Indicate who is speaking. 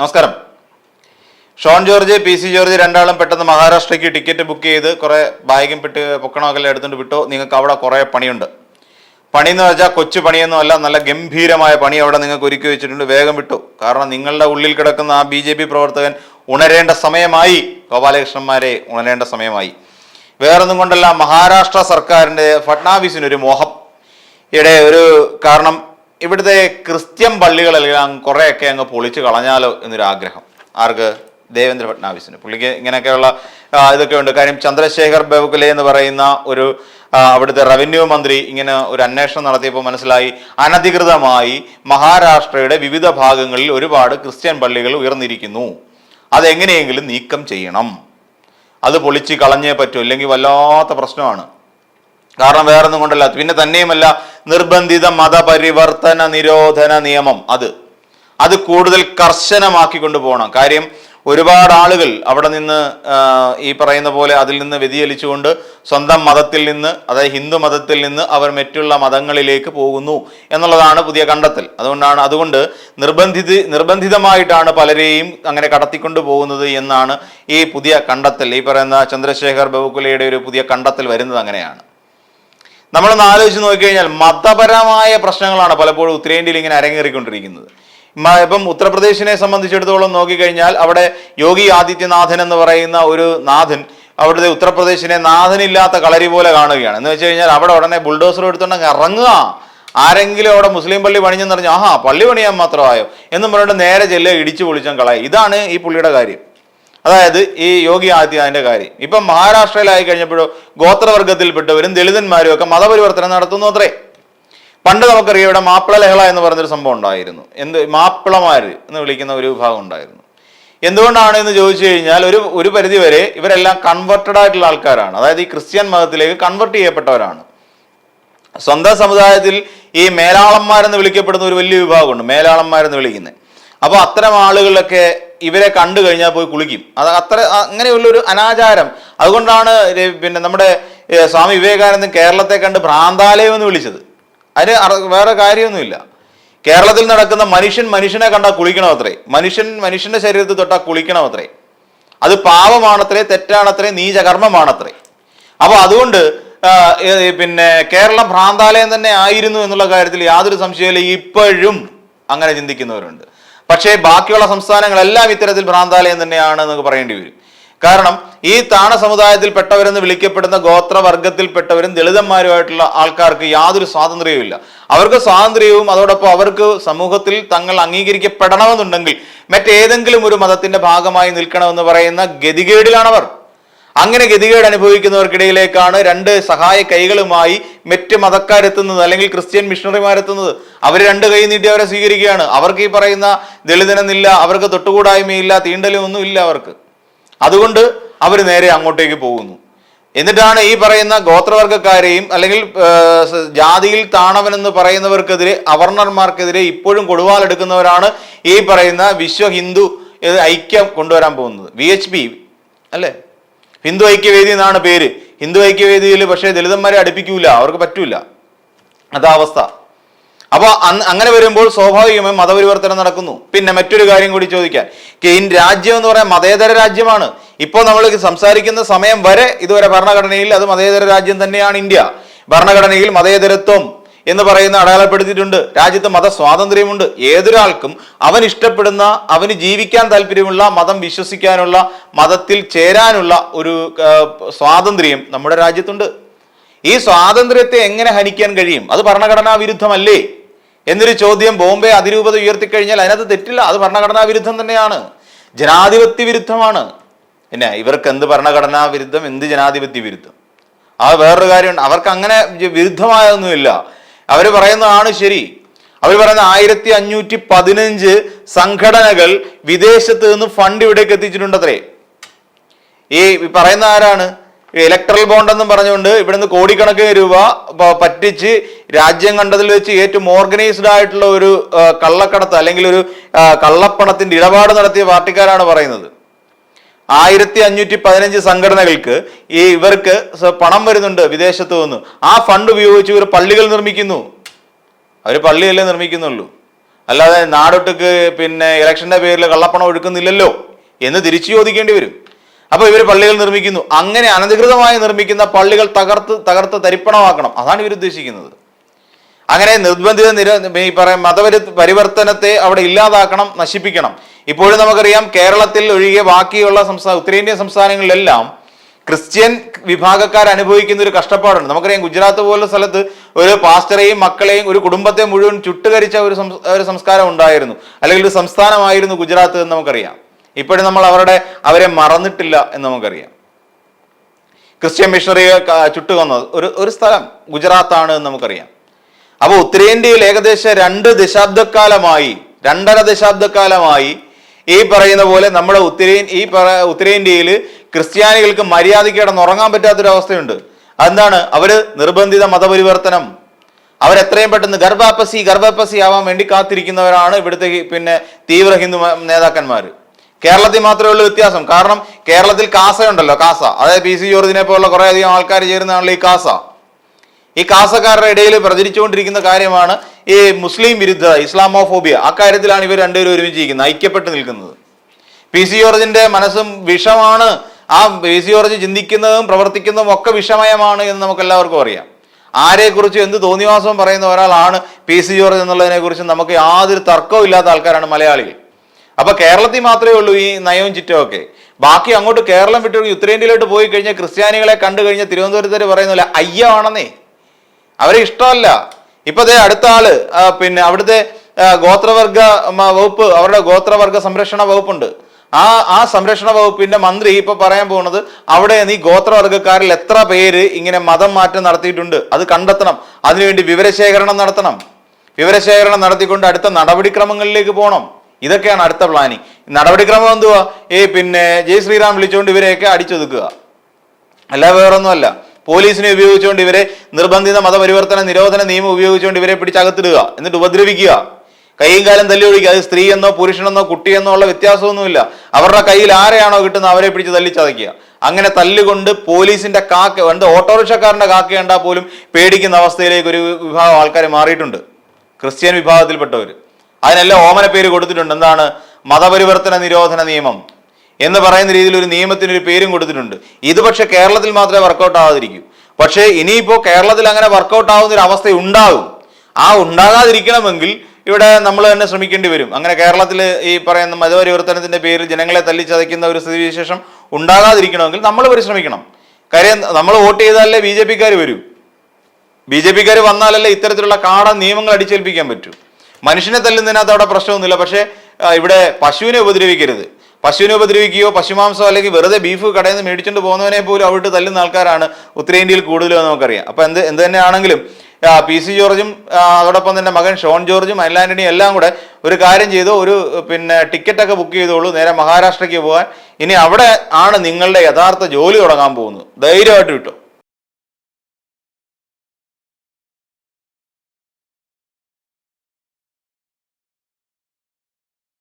Speaker 1: നമസ്കാരം. Shone George P C George രണ്ടാളും പെട്ടെന്ന് മഹാരാഷ്ട്രയ്ക്ക് ടിക്കറ്റ് ബുക്ക് ചെയ്ത് കുറെ ബാഗും പെട്ട് പൊക്കണമൊക്കെ എടുത്തുകൊണ്ട് വിട്ടോ. നിങ്ങൾക്ക് അവിടെ കുറെ പണിയുണ്ട്. പണി എന്ന് വെച്ചാൽ കൊച്ചു പണിയൊന്നും അല്ല നല്ല ഗംഭീരമായ പണി അവിടെ നിങ്ങൾക്ക് ഒരുക്കി വെച്ചിട്ടുണ്ട്. വേഗം വിട്ടു. കാരണം നിങ്ങളുടെ ഉള്ളിൽ കിടക്കുന്ന ആ ബി ജെ പി പ്രവർത്തകൻ ഉണരേണ്ട സമയമായി. ഗോപാലകൃഷ്ണന്മാരെ ഉണരേണ്ട സമയമായി. വേറൊന്നും കൊണ്ടല്ല മഹാരാഷ്ട്ര സർക്കാരിന്റെ ഫട്നാവിസിനൊരു മോഹം. ഇവിടെ ഒരു കാരണം ഇവിടുത്തെ ക്രിസ്ത്യൻ പള്ളികളെല്ലാം കുറേയൊക്കെ അങ്ങ് പൊളിച്ചു കളഞ്ഞാലോ എന്നൊരു ആഗ്രഹം ആർക്ക്? ദേവേന്ദ്ര ഫട്നാവിസിന്. പുള്ളിക്ക് ഇങ്ങനെയൊക്കെയുള്ള ഇതൊക്കെ ഉണ്ട്. കാര്യം ചന്ദ്രശേഖർ ബെവകുലെ എന്ന് പറയുന്ന ഒരു അവിടുത്തെ റവന്യൂ മന്ത്രി ഇങ്ങനെ ഒരു അന്വേഷണം നടത്തിയപ്പോൾ മനസ്സിലായി. അനധികൃതമായി മഹാരാഷ്ട്രയുടെ വിവിധ ഭാഗങ്ങളിൽ ഒരുപാട് ക്രിസ്ത്യൻ പള്ളികൾ ഉയർന്നിരിക്കുന്നു. അതെങ്ങനെയെങ്കിലും നീക്കം ചെയ്യണം. അത് പൊളിച്ച് കളഞ്ഞേ പറ്റൂ. അല്ലെങ്കിൽ വല്ലാത്ത പ്രശ്നമാണ്. കാരണം വേറൊന്നും കൊണ്ടല്ല. പിന്നെ തന്നെയുമല്ല നിർബന്ധിത മതപരിവർത്തന നിരോധന നിയമം അത്. അത് കൂടുതൽ കർശനമാക്കി കൊണ്ടുപോകണം കാര്യം ഒരുപാട് ആളുകൾ അവിടെ നിന്ന് ഈ പറയുന്ന പോലെ അതിൽ നിന്ന് വ്യതിചലിച്ചുകൊണ്ട് സ്വന്തം മതത്തിൽ നിന്ന് അതായത് ഹിന്ദു മതത്തിൽ നിന്ന് അവർ മറ്റുള്ള മതങ്ങളിലേക്ക് പോകുന്നു എന്നുള്ളതാണ് പുതിയ കണ്ടെത്തൽ. അതുകൊണ്ടാണ് അതുകൊണ്ട് നിർബന്ധിത നിർബന്ധിതമായിട്ടാണ് പലരെയും അങ്ങനെ കടത്തിക്കൊണ്ടു പോകുന്നത് എന്നാണ് ഈ പുതിയ കണ്ടെത്തൽ. ഈ പറയുന്ന ചന്ദ്രശേഖർ ബഹുക്കുലയുടെ ഒരു പുതിയ കണ്ടെത്തൽ വരുന്നത് അങ്ങനെയാണ്. നമ്മളൊന്ന് ആലോചിച്ച് നോക്കിക്കഴിഞ്ഞാൽ മതപരമായ പ്രശ്നങ്ങളാണ് പലപ്പോഴും ഉത്തരേന്ത്യയിൽ ഇങ്ങനെ അരങ്ങേറിക്കൊണ്ടിരിക്കുന്നത്. ഇപ്പം ഉത്തർപ്രദേശിനെ സംബന്ധിച്ചിടത്തോളം നോക്കിക്കഴിഞ്ഞാൽ അവിടെ യോഗി ആദിത്യനാഥൻ എന്ന് പറയുന്ന ഒരു നാഥൻ അവിടുത്തെ ഉത്തർപ്രദേശിനെ നാഥനില്ലാത്ത കളരി പോലെ കാണുകയാണ്. എന്ന് വെച്ച് കഴിഞ്ഞാൽ അവിടെ ഉടനെ ബുൾഡോസർ എടുത്തുണ്ടെങ്കിൽ ഇറങ്ങുക. ആരെങ്കിലും അവിടെ മുസ്ലിം പള്ളി പണിഞ്ഞെന്ന് പറഞ്ഞു ആഹാ പള്ളി പണിയാൻ മാത്രമായോ? എന്നും പറഞ്ഞിട്ട് നേരെ ചെല്ലുക ഇടിച്ചു പൊളിച്ചാൽ കളയും ഇതാണ് ഈ പുള്ളിയുടെ കാര്യം. അതായത് ഈ യോഗി ആദിത്യനാഥിന്റെ കാര്യം. ഇപ്പം മഹാരാഷ്ട്രയിലായി കഴിഞ്ഞപ്പോഴോ ഗോത്രവർഗത്തിൽപ്പെട്ടവരും ദളിതന്മാരും ഒക്കെ മതപരിവർത്തനം നടത്തുന്നു അത്രേ. പണ്ട് നമുക്കറിയാം ഇവിടെ മാപ്പിള ലഹള എന്ന് പറഞ്ഞൊരു സംഭവം ഉണ്ടായിരുന്നു. എന്ത് മാപ്പിളമാർ എന്ന് വിളിക്കുന്ന ഒരു വിഭാഗം ഉണ്ടായിരുന്നു. എന്തുകൊണ്ടാണ് എന്ന് ചോദിച്ചു കഴിഞ്ഞാൽ ഒരു ഒരു പരിധിവരെ ഇവരെല്ലാം കൺവെർട്ടഡ് ആയിട്ടുള്ള ആൾക്കാരാണ്. അതായത് ഈ ക്രിസ്ത്യൻ മതത്തിലേക്ക് കൺവെർട്ട് ചെയ്യപ്പെട്ടവരാണ്. സ്വന്തം സമുദായത്തിൽ ഈ മേലാളന്മാരെന്ന് വിളിക്കപ്പെടുന്ന ഒരു വലിയ വിഭാഗമുണ്ട്. മേലാളന്മാരെന്ന് വിളിക്കുന്നത് അപ്പോൾ അത്തരം ആളുകളിലൊക്കെ ഇവരെ കണ്ടു കഴിഞ്ഞാൽ പോയി കുളിക്കും. അത് അത്ര അങ്ങനെയുള്ളൊരു അനാചാരം. അതുകൊണ്ടാണ് പിന്നെ നമ്മുടെ സ്വാമി വിവേകാനന്ദൻ കേരളത്തെ കണ്ട് ഭ്രാന്താലയം എന്ന് വിളിച്ചത്. അതിന് വേറെ കാര്യമൊന്നുമില്ല. കേരളത്തിൽ നടക്കുന്ന മനുഷ്യൻ മനുഷ്യനെ കണ്ടാൽ കുളിക്കണം അത്രേ മനുഷ്യൻ മനുഷ്യന്റെ ശരീരത്തിൽ തൊട്ടാൽ കുളിക്കണം അത്രേ അത് പാവമാണത്രേ തെറ്റാണത്രേ നീചകർമ്മമാണത്രേ. അപ്പോൾ അതുകൊണ്ട് പിന്നെ കേരളം ഭ്രാന്താലയം തന്നെ ആയിരുന്നു എന്നുള്ള കാര്യത്തിൽ യാതൊരു സംശയമില്ല ഇപ്പോഴും അങ്ങനെ ചിന്തിക്കുന്നവരുണ്ട്. പക്ഷേ ബാക്കിയുള്ള സംസ്ഥാനങ്ങളെല്ലാം ഇത്തരത്തിൽ ഭ്രാന്താലയം തന്നെയാണ് എന്ന് പറയേണ്ടി വരും. കാരണം ഈ താണ സമുദായത്തിൽ സമുദായത്തിൽപ്പെട്ടവരെന്ന് വിളിക്കപ്പെടുന്ന ഗോത്രവർഗത്തിൽപ്പെട്ടവരും ദളിതന്മാരുമായിട്ടുള്ള ആൾക്കാർക്ക് യാതൊരു സ്വാതന്ത്ര്യവും ഇല്ല. അവർക്ക് സ്വാതന്ത്ര്യവും അതോടൊപ്പം അവർക്ക് സമൂഹത്തിൽ തങ്ങൾ അംഗീകരിക്കപ്പെടണമെന്നുണ്ടെങ്കിൽ മറ്റേതെങ്കിലും ഒരു മതത്തിന്റെ ഭാഗമായി നിൽക്കണമെന്ന് പറയുന്ന ഗതികേടിലാണവർ. അങ്ങനെ ഗതികേട് അനുഭവിക്കുന്നവർക്കിടയിലേക്കാണ് രണ്ട് സഹായ കൈകളുമായി മറ്റ് മതക്കാരെത്തുന്നത് അല്ലെങ്കിൽ ക്രിസ്ത്യൻ മിഷണറിമാരെത്തുന്നത്. അവർ രണ്ട് കൈ നീട്ടി അവരെ സ്വീകരിക്കുകയാണ്. അവർക്ക് ഈ പറയുന്ന ദളിതനെന്നില്ല അവർക്ക് തൊട്ടുകൂടായ്മയില്ല തീണ്ടലും ഒന്നും ഇല്ല അവർക്ക്. അതുകൊണ്ട് അവർ നേരെ അങ്ങോട്ടേക്ക് പോകുന്നു. എന്നിട്ടാണ് ഈ പറയുന്ന ഗോത്രവർഗക്കാരെയും അല്ലെങ്കിൽ ജാതിയിൽ താണവനെന്ന് പറയുന്നവർക്കെതിരെ അവർണർമാർക്കെതിരെ ഇപ്പോഴും കൊടുവാളെടുക്കുന്നവരാണ് ഈ പറയുന്ന വിശ്വ ഹിന്ദു ഐക്യം കൊണ്ടുവരാൻ പോകുന്നത്. വി എച്ച് പി അല്ലേ? ഹിന്ദു ഐക്യവേദി എന്നാണ് പേര്. ഹിന്ദു ഐക്യവേദിയിൽ പക്ഷേ ദളിതന്മാരെ അടുപ്പിക്കൂല അവർക്ക് പറ്റൂല. അതാ അവസ്ഥ. അപ്പോൾ അങ്ങനെ വരുമ്പോൾ സ്വാഭാവികമായും മതപരിവർത്തനം നടക്കുന്നു. പിന്നെ മറ്റൊരു കാര്യം കൂടി ചോദിക്കാൻ കെയിൻ രാജ്യം എന്ന് പറയാൻ മതേതര രാജ്യമാണ്. ഇപ്പോൾ നമ്മൾ സംസാരിക്കുന്ന സമയം വരെ ഇതുവരെ ഭരണഘടനയിൽ അത് മതേതര രാജ്യം തന്നെയാണ് ഇന്ത്യ. ഭരണഘടനയിൽ മതേതരത്വം. എന്ന് പറയുന്ന അടയാളപ്പെടുത്തിയിട്ടുണ്ട്. രാജ്യത്ത് മതസ്വാതന്ത്ര്യമുണ്ട്. ഏതൊരാൾക്കും അവൻ ഇഷ്ടപ്പെടുന്ന അവന് ജീവിക്കാൻ താല്പര്യമുള്ള മതം വിശ്വസിക്കാനുള്ള മതത്തിൽ ചേരാനുള്ള ഒരു സ്വാതന്ത്ര്യം നമ്മുടെ രാജ്യത്തുണ്ട്. ഈ സ്വാതന്ത്ര്യത്തെ എങ്ങനെ ഹനിക്കാൻ കഴിയും? അത് ഭരണഘടനാ വിരുദ്ധമല്ലേ? എന്നൊരു ചോദ്യം ബോംബെ അതിരൂപത ഉയർത്തിക്കഴിഞ്ഞാൽ അതിനകത്ത് തെറ്റില്ല. അത് ഭരണഘടനാ വിരുദ്ധം തന്നെയാണ്. ജനാധിപത്യ വിരുദ്ധമാണ്. പിന്നെ ഇവർക്ക് എന്ത് ഭരണഘടനാ വിരുദ്ധം? എന്ത് ജനാധിപത്യ വിരുദ്ധം? ആ വേറൊരു കാര്യമുണ്ട്. അവർക്ക് അങ്ങനെ വിരുദ്ധമായൊന്നുമില്ല. അവർ പറയുന്നതാണ് ശരി. അവർ പറയുന്ന ആയിരത്തി അഞ്ഞൂറ്റി പതിനഞ്ച് സംഘടനകൾ വിദേശത്ത് നിന്ന് ഫണ്ട് ഇവിടേക്ക് എത്തിച്ചിട്ടുണ്ടത്രേ. ഈ പറയുന്ന ആരാണ്? ഇലക്ട്രൽ ബോണ്ട് എന്നും പറഞ്ഞുകൊണ്ട് ഇവിടുന്ന് കോടിക്കണക്കിന് രൂപ പറ്റിച്ച് രാജ്യം കണ്ടതിൽ വെച്ച് ഏറ്റവും ഓർഗനൈസ്ഡ് ആയിട്ടുള്ള ഒരു കള്ളക്കടത്ത് അല്ലെങ്കിൽ ഒരു കള്ളപ്പണത്തിന്റെ ഇടപാട് നടത്തിയ പാർട്ടിക്കാരാണ് പറയുന്നത്. ആയിരത്തി അഞ്ഞൂറ്റി പതിനഞ്ച് സംഘടനകൾക്ക് ഈ ഇവർക്ക് പണം വരുന്നുണ്ട് വിദേശത്ത് നിന്ന്. ആ ഫണ്ട് ഉപയോഗിച്ച് ഇവർ പള്ളികൾ നിർമ്മിക്കുന്നു. അവർ പള്ളിയല്ലേ നിർമ്മിക്കുന്നുള്ളൂ. അല്ലാതെ നാടൊട്ടുക്ക് പിന്നെ ഇലക്ഷന്റെ പേരിൽ കള്ളപ്പണം ഒഴുക്കുന്നില്ലല്ലോ എന്ന് തിരിച്ചു ചോദിക്കേണ്ടി വരും. അപ്പൊ ഇവർ പള്ളികൾ നിർമ്മിക്കുന്നു. അങ്ങനെ അനധികൃതമായി നിർമ്മിക്കുന്ന പള്ളികൾ തകർത്ത് തകർത്ത് തരിപ്പണമാക്കണം. അതാണ് ഇവർ ഉദ്ദേശിക്കുന്നത് അങ്ങനെ നിർബന്ധിത നിര ഈ പറയാം മതപരി പരിവർത്തനത്തെ അവിടെ ഇല്ലാതാക്കണം നശിപ്പിക്കണം. ഇപ്പോഴും നമുക്കറിയാം കേരളത്തിൽ ഒഴികെ ബാക്കിയുള്ള സംസ്ഥാന ഉത്തരേന്ത്യൻ സംസ്ഥാനങ്ങളിലെല്ലാം ക്രിസ്ത്യൻ വിഭാഗക്കാർ അനുഭവിക്കുന്ന ഒരു കഷ്ടപ്പാടുണ്ട്. നമുക്കറിയാം ഗുജറാത്ത് പോലുള്ള സ്ഥലത്ത് ഒരു പാസ്റ്ററെയും മക്കളെയും ഒരു കുടുംബത്തെ മുഴുവൻ ചുട്ടുകരിച്ച ഒരു ഒരു സംസ്കാരം ഉണ്ടായിരുന്നു. അല്ലെങ്കിൽ ഒരു സംസ്ഥാനമായിരുന്നു ഗുജറാത്ത് എന്ന് നമുക്കറിയാം. ഇപ്പോഴും നമ്മൾ അവരുടെ അവരെ മറന്നിട്ടില്ല എന്ന് നമുക്കറിയാം. ക്രിസ്ത്യൻ മിഷണറിയെ ക- ചുട്ടുകൊന്നത് ഒരു ഒരു സ്ഥലം ഗുജറാത്താണ് എന്ന് നമുക്കറിയാം. അപ്പോൾ ഉത്തരേന്ത്യയിൽ ഏകദേശം രണ്ട് ദശാബ്ദക്കാലമായി രണ്ടര ദശാബ്ദക്കാലമായി ഈ പറയുന്ന പോലെ നമ്മുടെ ഉത്തരേ ഈ ഉത്തരേന്ത്യയിൽ ക്രിസ്ത്യാനികൾക്ക് മര്യാദയ്ക്ക് കിടന്നുറങ്ങാൻ പറ്റാത്തൊരവസ്ഥയുണ്ട്. അതെന്താണ്? അവർ നിർബന്ധിത മതപരിവർത്തനം. അവരെത്രയും പെട്ടെന്ന് ഗർഭാപ്പസി ഗർഭാപ്പസി ആവാൻ വേണ്ടി കാത്തിരിക്കുന്നവരാണ് ഇവിടുത്തെ പിന്നെ തീവ്ര ഹിന്ദു നേതാക്കന്മാർ കേരളത്തിൽ മാത്രമേ ഉള്ളൂ വ്യത്യാസം. കാരണം കേരളത്തിൽ കാസ ഉണ്ടല്ലോ കാസ. അതായത് പി സി ജോർജിനെ പോലുള്ള കുറേ അധികം ആൾക്കാർ ചേരുന്നതാണല്ലോ ഈ കാസ. ഈ കാസക്കാരുടെ ഇടയിൽ പ്രചരിച്ചുകൊണ്ടിരിക്കുന്ന കാര്യമാണ് ഈ മുസ്ലിം വിരുദ്ധ ഇസ്ലാമോഫോബിയ. അക്കാര്യത്തിലാണ് ഇവർ രണ്ടുപേരും ഒരുമിച്ച് ഒരുമിച്ചിരിക്കുന്നത് ഐക്യപ്പെട്ട് നിൽക്കുന്നത്. പി സി ജോർജിന്റെ മനസ്സും വിഷമാണ്. ആ പി സി ജോർജ് ചിന്തിക്കുന്നതും പ്രവർത്തിക്കുന്നതും ഒക്കെ വിഷമയമാണ് എന്ന് നമുക്ക് എല്ലാവർക്കും അറിയാം. ആരെക്കുറിച്ച് എന്ത് തോന്നിവാസം പറയുന്ന ഒരാളാണ് പി സി ജോർജ് എന്നുള്ളതിനെ കുറിച്ച് നമുക്ക് യാതൊരു തർക്കവും ഇല്ലാത്ത ആൾക്കാരാണ് മലയാളികൾ. അപ്പൊ കേരളത്തിൽ മാത്രമേ ഉള്ളൂ ഈ നയവും ചിറ്റവും ഒക്കെ. ബാക്കി അങ്ങോട്ട് കേരളം വിട്ട് ഉത്തരേന്ത്യയിലോട്ട് പോയി കഴിഞ്ഞാൽ ക്രിസ്ത്യാനികളെ കണ്ടു കഴിഞ്ഞാൽ തിരുവനന്തപുരത്തേര് പറയുന്നില്ല അയ്യ അയ്യമാണെന്നേ അവരെ ഇഷ്ടമല്ല. ഇപ്പൊ ദേ അടുത്ത ആൾ പിന്നെ അവിടുത്തെ ഗോത്രവർഗ വകുപ്പ് അവരുടെ ഗോത്രവർഗ സംരക്ഷണ വകുപ്പുണ്ട്. ആ ആ സംരക്ഷണ വകുപ്പിന്റെ മന്ത്രി ഇപ്പൊ പറയാൻ പോകുന്നത് അവിടെ നീ ഗോത്രവർഗക്കാരിൽ എത്ര പേര് ഇങ്ങനെ മതം മാറ്റം നടത്തിയിട്ടുണ്ട് അത് കണ്ടെത്തണം. അതിനുവേണ്ടി വിവരശേഖരണം നടത്തണം. വിവരശേഖരണം നടത്തിക്കൊണ്ട് അടുത്ത നടപടിക്രമങ്ങളിലേക്ക് പോകണം ഇതൊക്കെയാണ് അടുത്ത പ്ലാനിങ് നടപടിക്രമം എന്തുവാ? ഈ പിന്നെ ജയ് ശ്രീറാം വിളിച്ചുകൊണ്ട് ഇവരെയൊക്കെ അടിച്ചൊതുക്കുക. അല്ല വേറൊന്നുമല്ല. പോലീസിനെ ഉപയോഗിച്ചുകൊണ്ട് ഇവരെ നിർബന്ധിത മതപരിവർത്തന നിരോധന നിയമം ഉപയോഗിച്ചുകൊണ്ട് ഇവരെ പിടിച്ചകത്തിടുക. എന്നിട്ട് ഉപദ്രവിക്കുക. കൈയും കാലം തല്ലി ഒഴിക്കുക. അത് സ്ത്രീയെന്നോ പുരുഷനെന്നോ കുട്ടിയെന്നോ ഉള്ള വ്യത്യാസമൊന്നുമില്ല. അവരുടെ കയ്യിൽ ആരെയാണോ കിട്ടുന്നത് അവരെ പിടിച്ച് തല്ലിച്ചതയ്ക്കുക. അങ്ങനെ തല്ലുകൊണ്ട് പോലീസിന്റെ കാക്ക എന്ത് ഓട്ടോറിക്ഷക്കാരന്റെ കാക്ക കണ്ടാൽ പോലും പേടിക്കുന്ന അവസ്ഥയിലേക്ക് ഒരു വിഭാഗം ആൾക്കാർ മാറിയിട്ടുണ്ട്. ക്രിസ്ത്യൻ വിഭാഗത്തിൽപ്പെട്ടവർ അതിനെല്ലാം ഓമന പേര് കൊടുത്തിട്ടുണ്ട്. എന്താണ്? മതപരിവർത്തന നിരോധന നിയമം. എന്ന് പറയുന്ന രീതിയിൽ ഒരു നിയമത്തിനൊരു പേരും കൊടുത്തിട്ടുണ്ട്. ഇത് പക്ഷെ കേരളത്തിൽ മാത്രമേ വർക്കൗട്ട് ആവാതിരിക്കൂ. പക്ഷേ ഇനിയിപ്പോൾ കേരളത്തിൽ അങ്ങനെ വർക്കൗട്ട് ആവുന്ന ഒരു അവസ്ഥ ഉണ്ടാകും ആ ഉണ്ടാകാതിരിക്കണമെങ്കിൽ ഇവിടെ നമ്മൾ തന്നെ ശ്രമിക്കേണ്ടി വരും. അങ്ങനെ കേരളത്തിൽ ഈ പറയുന്ന മതപരിവർത്തനത്തിന്റെ പേരിൽ ജനങ്ങളെ തല്ലിച്ചതയ്ക്കുന്ന ഒരു സ്ഥിതിവിശേഷം ഉണ്ടാകാതിരിക്കണമെങ്കിൽ നമ്മൾ പരിശ്രമിക്കണം. കാര്യം നമ്മൾ വോട്ട് ചെയ്താലേ ബി ജെ പിക്കാർ വരൂ. ബി ജെ പിക്കാർ വന്നാലല്ലേ ഇത്തരത്തിലുള്ള കാട നിയമങ്ങൾ അടിച്ചേൽപ്പിക്കാൻ പറ്റൂ. മനുഷ്യനെ തല്ലുന്നതിനകത്ത് അവിടെ പ്രശ്നമൊന്നുമില്ല. പക്ഷേ ഇവിടെ പശുവിനെ ഉപദ്രവിക്കരുത്. പശുവിനെ ഉപദ്രവിക്കുകയോ പശുമാംസം അല്ലെങ്കിൽ വെറുതെ ബീഫ് കടയിൽ നിന്ന് മേടിച്ചുകൊണ്ട് പോകുന്നവനെ പോലും അവിട്ട് തല്ലുന്ന ആൾക്കാരാണ് ഉത്തരേന്ത്യയിൽ കൂടുതലും നമുക്കറിയാം. അപ്പൊ എന്ത് എന്ത് തന്നെയാണെങ്കിലും പി സി ജോർജും അതോടൊപ്പം തന്നെ മകൻ ഷോൺ ജോർജും അനിലാന്റണിയും എല്ലാം കൂടെ ഒരു കാര്യം ചെയ്തു ഒരു പിന്നെ ടിക്കറ്റ് ഒക്കെ ബുക്ക് ചെയ്തോളൂ നേരെ മഹാരാഷ്ട്രയ്ക്ക് പോകാൻ. ഇനി അവിടെ ആണ് നിങ്ങളുടെ യഥാർത്ഥ ജോലി തുടങ്ങാൻ പോകുന്നത്. ധൈര്യമായിട്ട് വിട്ടു.